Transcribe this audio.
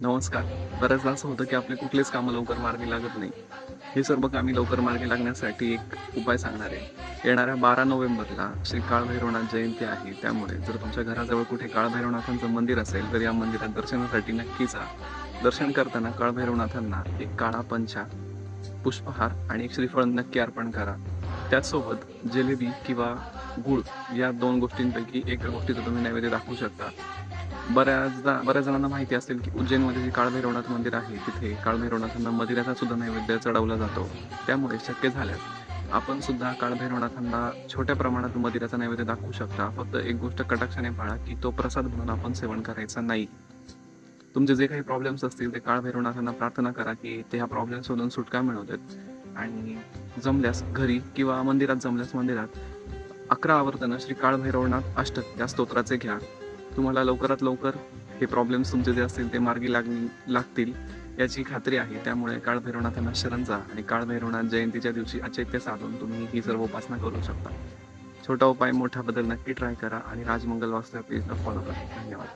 नमस्कार. बऱ्याचदा असं होतं की आपले कुठलेच कामं लवकर मार्गी लागत नाही. हे सर्व कामे लवकर मार्गी लागण्यासाठी एक उपाय सांगणार आहे. येणाऱ्या बारा नोव्हेंबरला श्री काळभैरवनाथ जयंती आहे. त्यामुळे जर तुमच्या घराजवळ कुठे काळभैरवनाथांचं मंदिर असेल तर या मंदिरात दर्शनासाठी नक्की जा. दर्शन करताना काळभैरवनाथांना एक काळा पंचा पुष्पहार आणि एक श्रीफळ नक्की अर्पण करा. त्याचसोबत जिलेबी किंवा गुळ या दोन गोष्टींपैकी एका गोष्टीचं तुम्ही नैवेद्य दाखवू शकता. बऱ्याचदा बऱ्याच जणांना माहिती असेल की उज्जैनमध्ये जे काळभैरवनाथ मंदिर आहे तिथे काळभैरवनाथांना मदिराचा सुद्धा नैवेद्य चढवला जातो. त्यामुळे शक्य झाल्यास आपण सुद्धा काळभैरवनाथांना छोट्या प्रमाणात मदिराचा नैवेद्य दाखवू शकता. फक्त एक गोष्ट कटाक्षाने पाळा की तो प्रसाद म्हणून आपण सेवन करायचा नाही. तुमचे जे काही प्रॉब्लेम्स असतील ते काळभैरवनाथांना प्रार्थना करा की ते ह्या प्रॉब्लेम्समधून सुटका मिळवतात आणि जमल्यास घरी किंवा मंदिरात जमल्यास मंदिरात अकरा आवर्तनं श्री काळभैरवनाथ अष्टक या स्तोत्राचे घ्या. तुम्हाला लवकरात लवकर हे प्रॉब्लेम्स तुमचे जे असतील ते मार्गी लाग लागतील याची खात्री आहे. त्यामुळे काळभैरवनाथांना शरण जा आणि काळभैरवनाथ जयंतीच्या दिवशी अचैत्य साधून तुम्ही ही सर्व उपासना करू शकता. छोटा उपाय मोठा बदल नक्की ट्राय करा आणि राजमंगल वास्तव पेजला फॉलो करा. धन्यवाद.